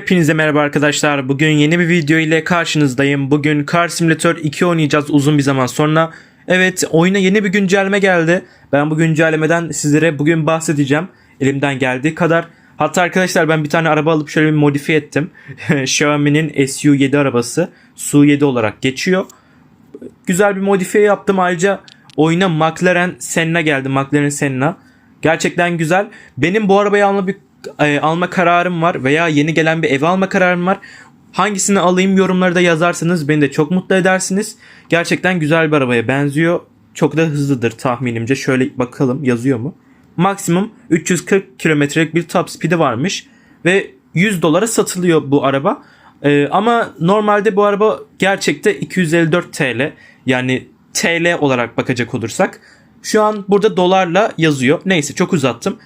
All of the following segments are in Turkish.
Hepinize merhaba arkadaşlar. Bugün yeni bir video ile karşınızdayım. Bugün Car Simulator 2 oynayacağız uzun bir zaman sonra. Evet oyuna yeni bir güncelleme geldi. Ben bu güncellemeden sizlere bugün bahsedeceğim. Elimden geldiği kadar. Hatta arkadaşlar ben bir tane araba alıp şöyle bir modifiye ettim. Xiaomi'nin SU7 arabası. Su7 olarak geçiyor. Güzel bir modifiye yaptım. Ayrıca oyuna McLaren Senna geldi. McLaren Senna. Gerçekten güzel. Benim bu arabayı alma bir e, alma kararım var veya yeni gelen bir ev alma kararım var. Hangisini alayım yorumlarda yazarsanız beni de çok mutlu edersiniz. Gerçekten güzel bir arabaya benziyor. Çok da hızlıdır tahminimce. Şöyle bakalım yazıyor mu? Maksimum 340 kilometrelik bir top speed'i varmış ve 100 dolara satılıyor bu araba. Ee, ama normalde bu araba gerçekte 254 TL yani TL olarak bakacak olursak şu an burada dolarla yazıyor. Neyse çok uzattım.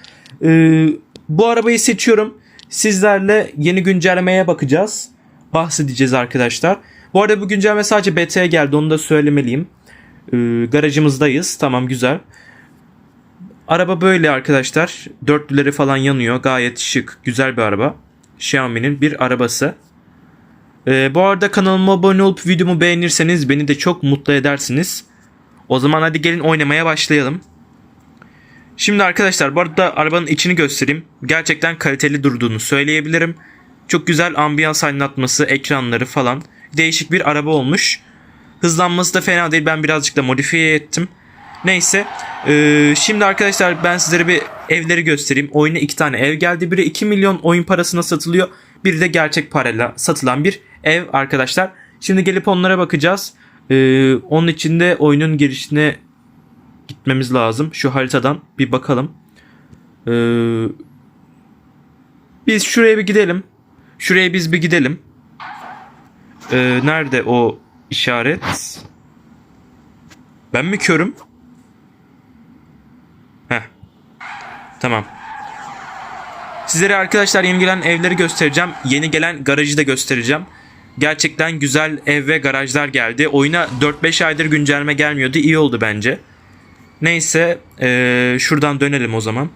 Ee, bu arabayı seçiyorum. Sizlerle yeni güncellemeye bakacağız. Bahsedeceğiz arkadaşlar. Bu arada bu güncelleme sadece BT'ye geldi onu da söylemeliyim. Ee, garajımızdayız. Tamam güzel. Araba böyle arkadaşlar. Dörtlüleri falan yanıyor. Gayet şık. Güzel bir araba. Xiaomi'nin bir arabası. Ee, bu arada kanalıma abone olup videomu beğenirseniz beni de çok mutlu edersiniz. O zaman hadi gelin oynamaya başlayalım. Şimdi arkadaşlar bu arada arabanın içini göstereyim. Gerçekten kaliteli durduğunu söyleyebilirim. Çok güzel ambiyans aydınlatması, ekranları falan. Değişik bir araba olmuş. Hızlanması da fena değil. Ben birazcık da modifiye ettim. Neyse. Ee, şimdi arkadaşlar ben sizlere bir evleri göstereyim. Oyuna iki tane ev geldi. Biri 2 milyon oyun parasına satılıyor. Biri de gerçek parayla satılan bir ev arkadaşlar. Şimdi gelip onlara bakacağız. Ee, onun için de oyunun girişine gitmemiz lazım. Şu haritadan bir bakalım. Ee, biz şuraya bir gidelim. Şuraya biz bir gidelim. Ee, nerede o işaret? Ben mi körüm? Heh. Tamam. Sizlere arkadaşlar yeni gelen evleri göstereceğim. Yeni gelen garajı da göstereceğim. Gerçekten güzel ev ve garajlar geldi. Oyuna 4-5 aydır güncelleme gelmiyordu. İyi oldu bence. Neyse ee, şuradan dönelim o zaman.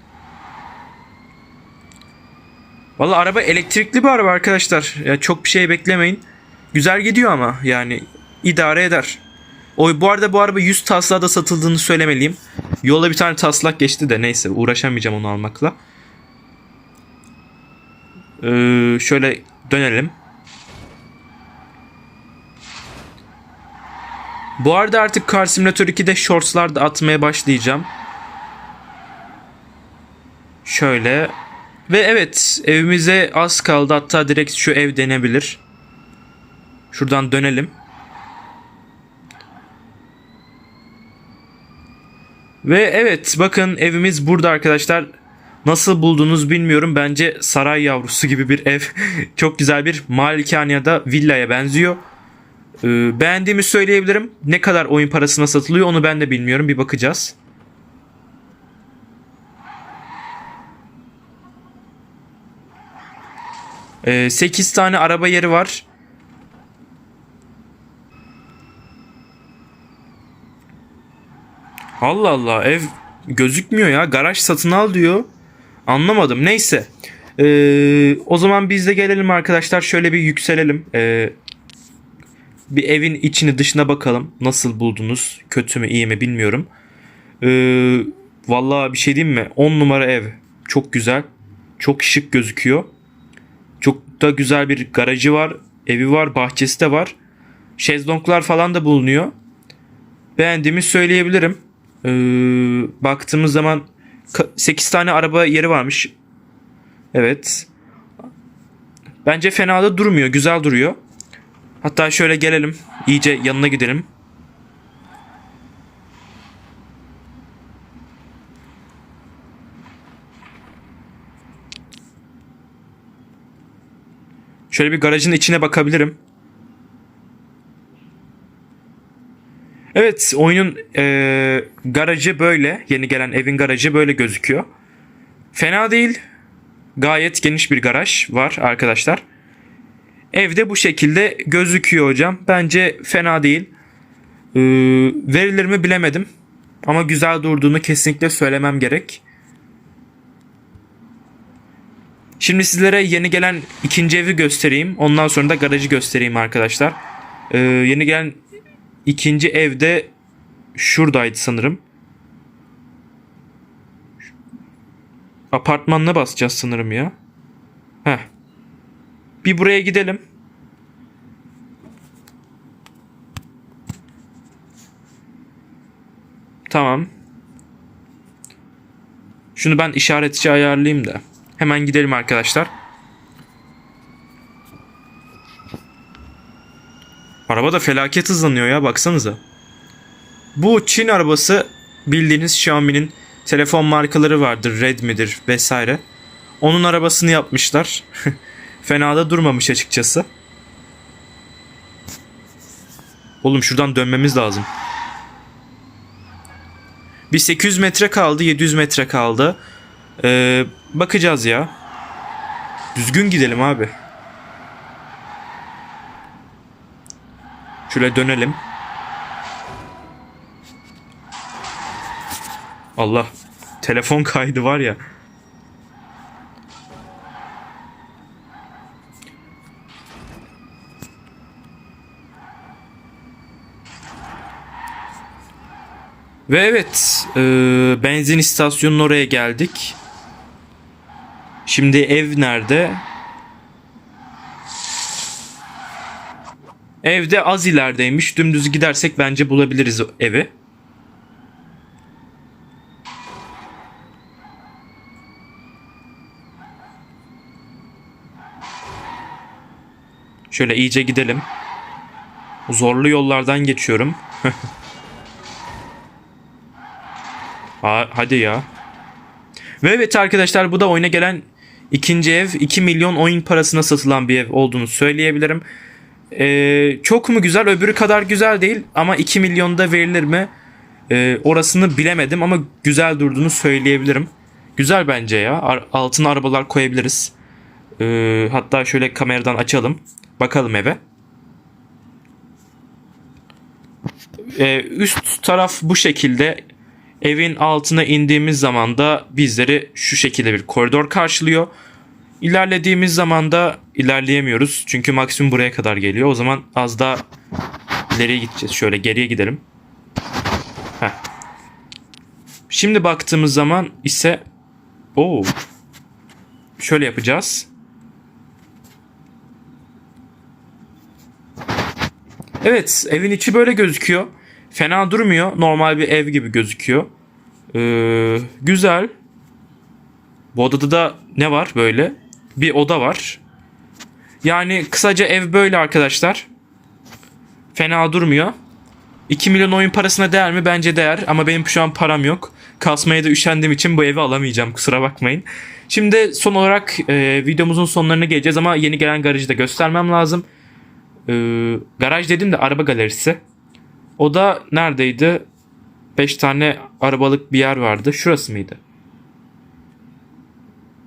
Valla araba elektrikli bir araba arkadaşlar. Ya çok bir şey beklemeyin. Güzel gidiyor ama yani idare eder. O bu arada bu araba 100 taslağa da satıldığını söylemeliyim. Yolda bir tane taslak geçti de neyse uğraşamayacağım onu almakla. Ee, şöyle dönelim. Bu arada artık Car Simulator 2'de shortslar da atmaya başlayacağım. Şöyle. Ve evet evimize az kaldı. Hatta direkt şu ev denebilir. Şuradan dönelim. Ve evet bakın evimiz burada arkadaşlar. Nasıl buldunuz bilmiyorum. Bence saray yavrusu gibi bir ev. Çok güzel bir malikane ya da villaya benziyor. Ee, beğendiğimi söyleyebilirim. Ne kadar oyun parasına satılıyor onu ben de bilmiyorum. Bir bakacağız. Ee, 8 tane araba yeri var. Allah Allah ev gözükmüyor ya. Garaj satın al diyor. Anlamadım. Neyse. Ee, o zaman biz de gelelim arkadaşlar. Şöyle bir yükselelim. Ee, bir evin içini dışına bakalım. Nasıl buldunuz? Kötü mü iyi mi bilmiyorum. Ee, vallahi bir şey diyeyim mi? 10 numara ev. Çok güzel. Çok şık gözüküyor. Çok da güzel bir garajı var. Evi var. Bahçesi de var. Şezlonglar falan da bulunuyor. Beğendiğimi söyleyebilirim. Ee, baktığımız zaman 8 tane araba yeri varmış. Evet. Bence fena da durmuyor. Güzel duruyor. Hatta şöyle gelelim. iyice yanına gidelim. Şöyle bir garajın içine bakabilirim. Evet oyunun e, garajı böyle. Yeni gelen evin garajı böyle gözüküyor. Fena değil. Gayet geniş bir garaj var arkadaşlar. Evde bu şekilde gözüküyor hocam. Bence fena değil. Ee, verilerimi bilemedim. Ama güzel durduğunu kesinlikle söylemem gerek. Şimdi sizlere yeni gelen ikinci evi göstereyim. Ondan sonra da garajı göstereyim arkadaşlar. Ee, yeni gelen ikinci evde şuradaydı sanırım. Apartmanına basacağız sanırım ya. Heh. Bir buraya gidelim. Tamam. Şunu ben işaretçi ayarlayayım da. Hemen gidelim arkadaşlar. Araba da felaket hızlanıyor ya baksanıza. Bu Çin arabası bildiğiniz Xiaomi'nin telefon markaları vardır. Redmi'dir vesaire. Onun arabasını yapmışlar. Fena da durmamış açıkçası. Oğlum şuradan dönmemiz lazım. Bir 800 metre kaldı, 700 metre kaldı. Ee, bakacağız ya. Düzgün gidelim abi. Şöyle dönelim. Allah. Telefon kaydı var ya. Ve evet, e, benzin istasyonunun oraya geldik. Şimdi ev nerede? Evde az ilerideymiş. Dümdüz gidersek bence bulabiliriz evi. Şöyle iyice gidelim. Zorlu yollardan geçiyorum. Aa, hadi ya. Ve evet arkadaşlar bu da oyuna gelen ikinci ev. 2 milyon oyun parasına satılan bir ev olduğunu söyleyebilirim. Ee, çok mu güzel? Öbürü kadar güzel değil ama 2 milyonda verilir mi? Ee, orasını bilemedim ama güzel durduğunu söyleyebilirim. Güzel bence ya. Ar- altına arabalar koyabiliriz. Ee, hatta şöyle kameradan açalım. Bakalım eve. Ee, üst taraf bu şekilde. Evin altına indiğimiz zaman da bizleri şu şekilde bir koridor karşılıyor. İlerlediğimiz zaman da ilerleyemiyoruz. Çünkü maksimum buraya kadar geliyor. O zaman az daha ileriye gideceğiz. Şöyle geriye gidelim. Heh. Şimdi baktığımız zaman ise Oo. Şöyle yapacağız. Evet, evin içi böyle gözüküyor. Fena durmuyor. Normal bir ev gibi gözüküyor. Ee, güzel. Bu odada da ne var böyle? Bir oda var. Yani kısaca ev böyle arkadaşlar. Fena durmuyor. 2 milyon oyun parasına değer mi? Bence değer ama benim şu an param yok. Kasmaya da üşendiğim için bu evi alamayacağım kusura bakmayın. Şimdi son olarak e, videomuzun sonlarına geleceğiz ama yeni gelen garajı da göstermem lazım. E, garaj dedim de araba galerisi. O da neredeydi? 5 tane arabalık bir yer vardı. Şurası mıydı?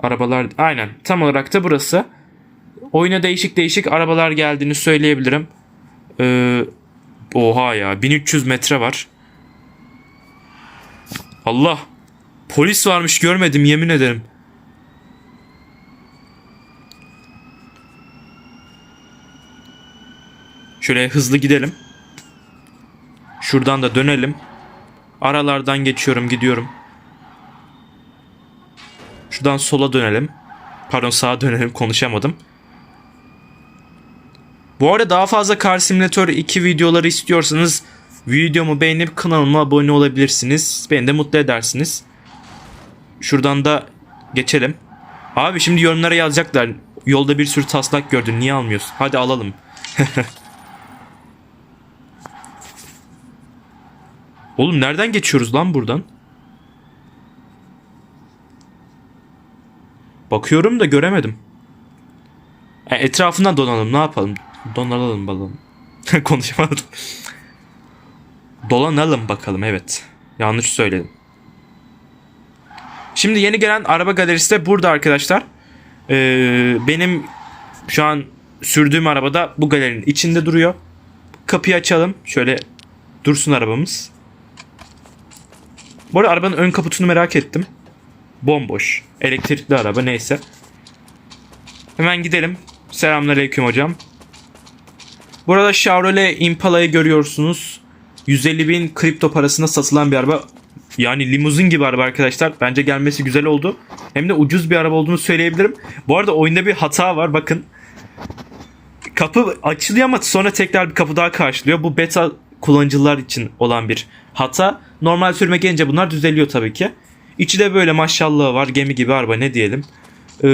Arabalar aynen tam olarak da burası. Oyuna değişik değişik arabalar geldiğini söyleyebilirim. Ee, oha ya 1300 metre var. Allah. Polis varmış görmedim yemin ederim. Şöyle hızlı gidelim. Şuradan da dönelim. Aralardan geçiyorum gidiyorum. Şuradan sola dönelim. Pardon sağa dönelim konuşamadım. Bu arada daha fazla Car Simulator 2 videoları istiyorsanız videomu beğenip kanalıma abone olabilirsiniz. Beni de mutlu edersiniz. Şuradan da geçelim. Abi şimdi yorumlara yazacaklar. Yolda bir sürü taslak gördün niye almıyorsun? Hadi alalım. Oğlum nereden geçiyoruz lan buradan? Bakıyorum da göremedim. E, etrafından donalım ne yapalım? Donalım bakalım. Konuşamadım. Dolanalım bakalım evet. Yanlış söyledim. Şimdi yeni gelen araba galerisi de burada arkadaşlar. Ee, benim şu an sürdüğüm arabada bu galerinin içinde duruyor. Kapıyı açalım. Şöyle dursun arabamız. Bu arada arabanın ön kaputunu merak ettim. Bomboş. Elektrikli araba neyse. Hemen gidelim. Selamünaleyküm hocam. Burada Chevrolet Impala'yı görüyorsunuz. 150 bin kripto parasına satılan bir araba. Yani limuzin gibi araba arkadaşlar. Bence gelmesi güzel oldu. Hem de ucuz bir araba olduğunu söyleyebilirim. Bu arada oyunda bir hata var bakın. Kapı açılıyor ama sonra tekrar bir kapı daha karşılıyor. Bu beta kullanıcılar için olan bir hata. Normal sürüme gelince bunlar düzeliyor tabii ki. İçi de böyle maşallah var. Gemi gibi araba ne diyelim. Ee,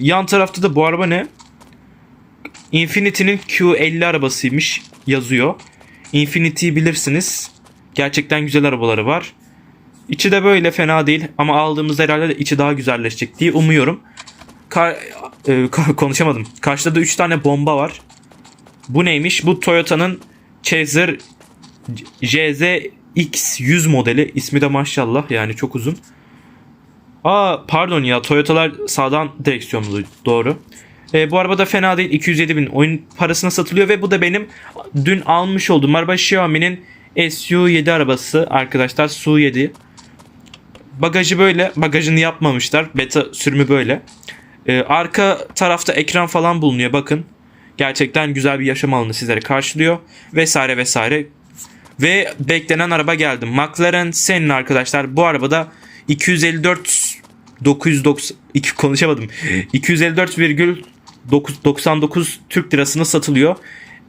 yan tarafta da bu araba ne? Infinity'nin Q50 arabasıymış yazıyor. Infinity'yi bilirsiniz. Gerçekten güzel arabaları var. İçi de böyle fena değil ama aldığımızda herhalde de içi daha güzelleşecek diye umuyorum. Ka- e, konuşamadım. Karşıda da 3 tane bomba var. Bu neymiş? Bu Toyota'nın Chaser JZ X100 modeli. İsmi de maşallah yani çok uzun. Aa pardon ya Toyota'lar sağdan direksiyonlu doğru. E, bu araba da fena değil 207 bin oyun parasına satılıyor ve bu da benim dün almış olduğum araba Xiaomi'nin SU7 arabası arkadaşlar Su7. Bagajı böyle bagajını yapmamışlar beta sürümü böyle. E, arka tarafta ekran falan bulunuyor bakın. Gerçekten güzel bir yaşam alanı sizlere karşılıyor vesaire vesaire. Ve beklenen araba geldi. McLaren senin arkadaşlar. Bu arabada 254 990 iki konuşamadım. 254,99 Türk lirasına satılıyor.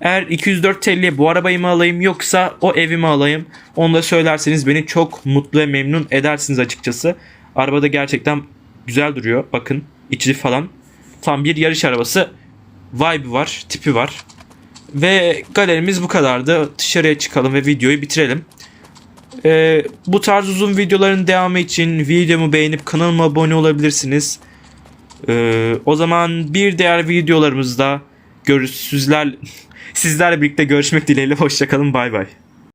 Eğer 204 TL'ye bu arabayı mı alayım yoksa o evi mi alayım? Onu da söylerseniz beni çok mutlu ve memnun edersiniz açıkçası. Arabada gerçekten güzel duruyor. Bakın içi falan. Tam bir yarış arabası. Vibe var, tipi var. Ve galerimiz bu kadardı. Dışarıya çıkalım ve videoyu bitirelim. Ee, bu tarz uzun videoların devamı için videomu beğenip kanalıma abone olabilirsiniz. Ee, o zaman bir diğer videolarımızda görüş sizler sizlerle birlikte görüşmek dileğiyle hoşçakalın bay bay.